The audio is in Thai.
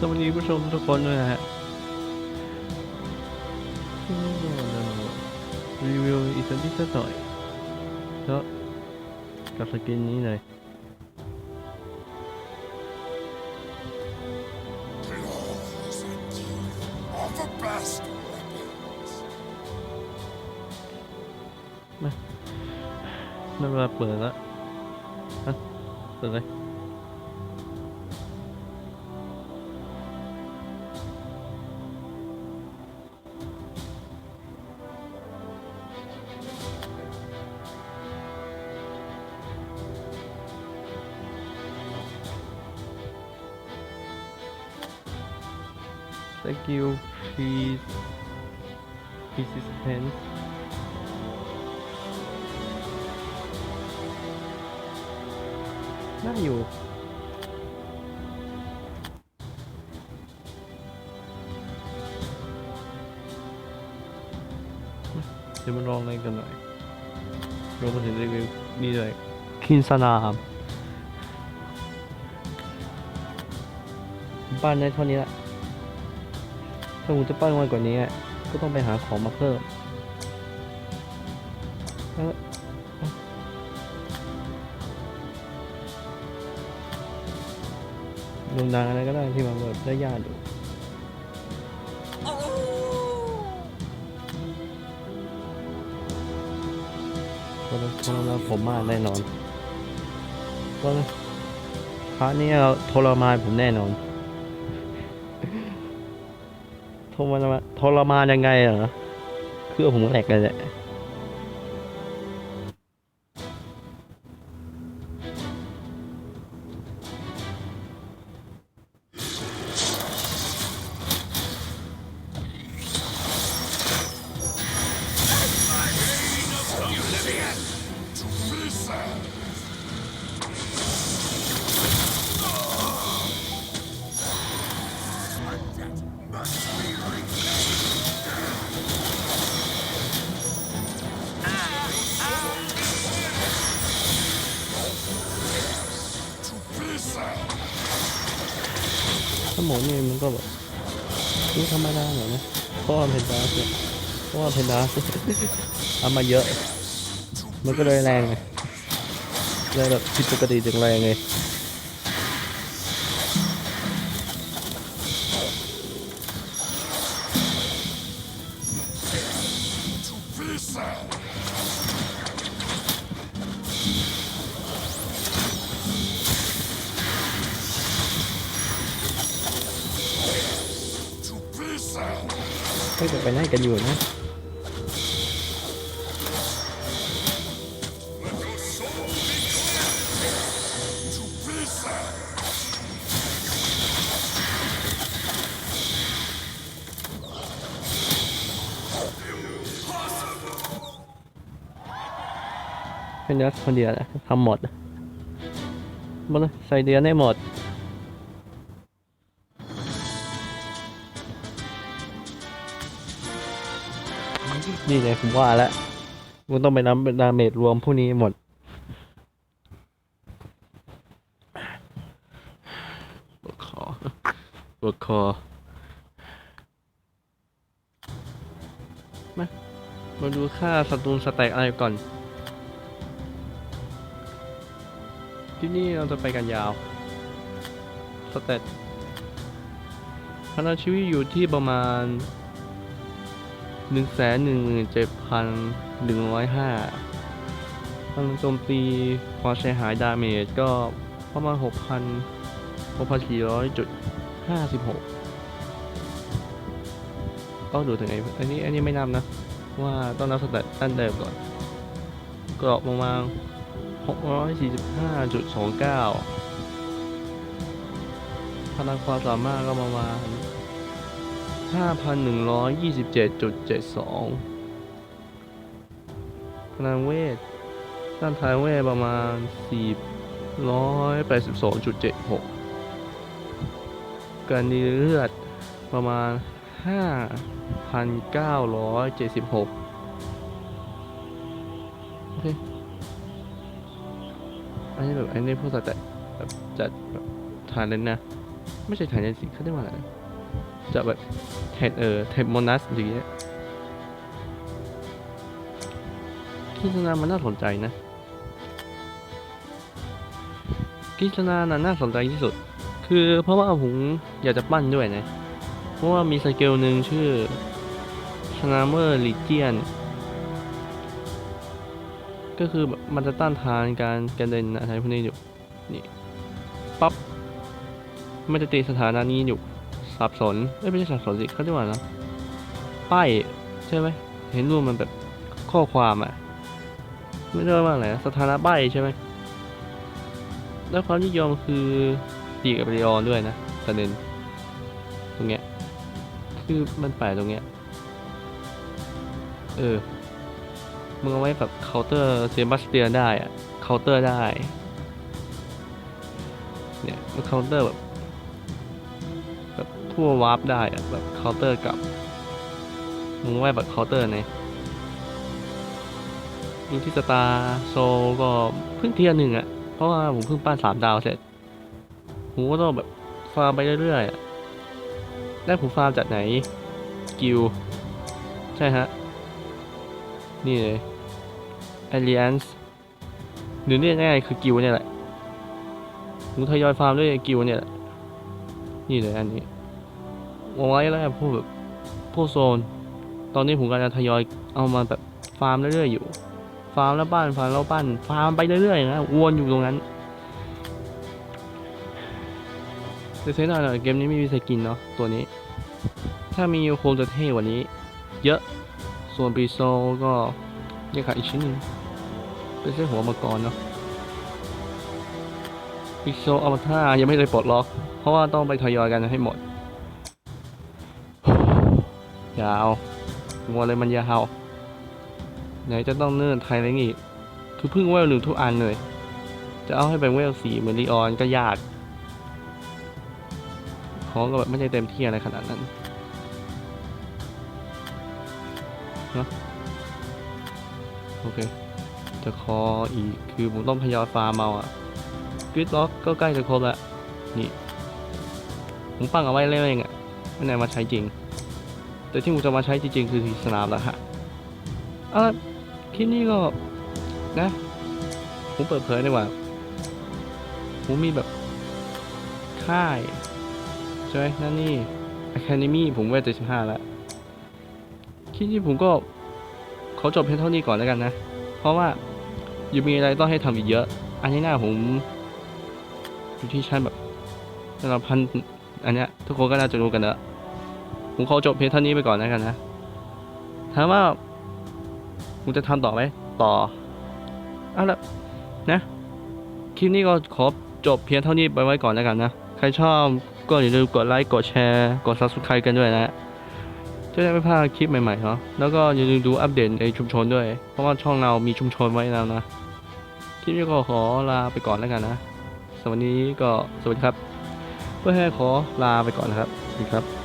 สวัสดีผู้ชมทุกคนด้วยนะฮะรีวิวอีกสักนิดสักหน่อยแล้วกับสกินนี้เลย Claws and teeth of a best weapons. ไม่เวลาเปิดแล้วเปิดเลย Thank you please participants น่าอยู่เดี๋ยวมาลองเล่นกันหน่อยลงมาถึงรีวิวนี่เลยคินสนามปั้นได้เท่านี้ละ ถ้าผมจะปั้นไวกว่านี้ก็ต้องไปหาของมาเพิ่มเออลงดังอะไรก็ได้ที่มันแบบได้ยากอยู่ก็ต้องทรมานผมมากแน่นอนก็พระนี่เราทรมานผมแน่นอน ทรมานทรมานยังไงเหรอเครื่องผมแหลกเลยแหละ สมองนี่มันก็แบบนี่ธรรมดาเหรอนะเพราะว่าเพนดาสเนี่ยเพราะว่าเพนดาสเอามาเยอะ มันก็เลยแรงไงเลยแบบผิดปกติจังแรงไง ไม่จะไปไหนกันอยู่นะเป็นเนื้อคนเดียวแหละทำหมดหมดเลยใส่เดือนได้หมด นี่ไงผมว่าแล้วมันต้องไปน้ำดาเมจรวมพวกนี้หมด ปวดคอปวดคอมามาดูค่าสตูนสแต็กอะไรก่อน ที่นี่เราจะไปกันยาว สเตตพลังชีวิตอยู่ที่ประมาณ หนึ่งแสนหนึ่งหมื่นเจ็ดพันหนึ่งร้อยห้าพลังโจมตีความเสียหายดาเมจก็ประมาณหกพันหกพันสี่ร้อยจุดห้าสิบหกต้องดูถึงไอ้อันนี้อันนี้ไม่นับนะ ว่าต้องนับสเตตตั้นเดิมก่อน กรอบประมาณ645.29พลังความสามารถก็ประมาณ 5,127.72พลังเวทด้านท้ายเวทประมาณ 482.76 การดีเลือดประมาณ 5,976 โอเค อันนี้แบบอันนี้พวกแต่แบบจัดแบบทานเล่นะ ไม่ใช่ไทยในสิเขาเรียกว่าอะไร จะแบบเทดเออเทดโมนัสอย่างเงี้ยกิจนามันน่าสนใจนะกิจนาน่ะน่าสนใจที่สุด คือเพราะว่าผมอยากจะปั้นด้วยนะ เพราะว่ามีสเกลหนึ่งชื่อ s n a m e r Legion ก็คือแบบมันจะต้านทานการกระเด็นอะไรพวกนี้อยู่ นี่ ปั๊บมันจะตีสถานะนี้อยู่ สับสนเอ้ยไม่ใช่สับสนสิเขาเรียกว่าอะไรนะป้ายใช่ไหมเห็นรูปมันแบบข้อความอะไม่ได้ว่าอะไรนะสถานะใบใช่ไหมแล้วความนิยมคือตีกับเรออนด้วยนะประเด็นตรงเนี้ยคือมันแปลกตรงเนี้ยเออมึงเอาไว้แบบเคาน์เตอร์เซบาสเตียนได้อะเคาน์เตอร์ได้เนี่ยมันเคาน์เตอร์แบบ แบบทั่ววาร์ปได้อะแบบเคาน์เตอร์กับมึงเอาไว้แบบเคาน์เตอร์ไงดูที่สตาร์โซก็เพิ่งเทียร์หนึ่งอะเพราะว่าผมเพิ่งปั้นสามดาวเสร็จผมก็ต้องแบบฟาร์มไปเรื่อยๆอะได้ผมฟาร์มจากไหน กิลใช่ฮะ นี่เลย Alliance หรือเรียกง่ายๆคือกิลเนี่ยแหละผมทยอยฟาร์มด้วยกิลเนี่ยแหละนี่เลยอันนี้ วางไว้แล้วพวกแบบพวกโซน ตอนนี้ผมกำลังทยอยเอามาแบบฟาร์มเรื่อยๆอยู่ ฟาร์มแล้วบ้านฟาร์มแล้วบ้านฟาร์มไปเรื่อยๆนะวนอยู่ตรงนั้นแต่เสียดายหน่อยเกมนี้ไม่มีสกินเนาะตัวนี้ ถ้ามีโคงจะเท่กว่านี้ เยอะ ส่วนปีโซก็ยังขาดอีกชิ้นหนึ่งเป็นเส้นหัวมังกรเนาะปีโซอวตารยังไม่ได้ปลดล็อก เพราะว่าต้องไปทยอยกันให้หมด ยาววัวอะไรมันยาวไหนจะต้องเนิ่นไทยอะไรอีกคือเพิ่งเวลหนึ่งทุกอันเลย จะเอาให้เป็นเวลสี่เหมือนลีออนก็ยากของก็แบบไม่ได้เต็มที่อะไรขนาดนั้นนะโอเค จะคออีกคือผมต้องพยายามฟาร์มเอาอะกริดล็อกก็ใกล้จะครบแล้วนี่ผมปั้งเอาไว้เล่นเองอะไม่ได้มาใช้จริง แต่ที่ผมจะมาใช้จริงๆ คือที่สนามแล้วฮะเอาละคลิปนี้ก็นะผมเปิดเผยดีกว่าผมมีแบบ ค่ายใช่ไหมนั่นนี่ Academy ผมเวทเจ็ดสิบห้าแล้วคลิปนี้ผมก็ขอจบเพียงเท่านี้ก่อนแล้วกันนะ เพราะว่ายังมีอะไรต้องให้ทำอีกเยอะ อันนี้หน้าผมอยู่ที่ชั้นแบบระดับพันอันเนี้ยทุกคนก็น่าจะรู้กันแล้ว ผมขอจบเพียงเท่านี้ไปก่อนแล้วกันนะ ถามว่าผมจะทำต่อไหมต่อเอาละนะ คลิปนี้ก็ขอจบเพียงเท่านี้ไปไว้ก่อนแล้วกันนะ ใครชอบก็อย่าลืมกดไลค์ กดแชร์ กด subscribe กันด้วยนะจะได้ไม่พลาดคลิปใหม่ๆเนาะ แล้วก็อย่าลืมดูอัปเดตในชุมชนด้วย เพราะว่าช่องเรามีชุมชนไว้แล้วนะ คลิปนี้ก็ขอลาไปก่อนแล้วกันนะ สวัสดีก็สวัสดีครับ เพื่อให้ขอลาไปก่อนนะครับ สวัสดีครับ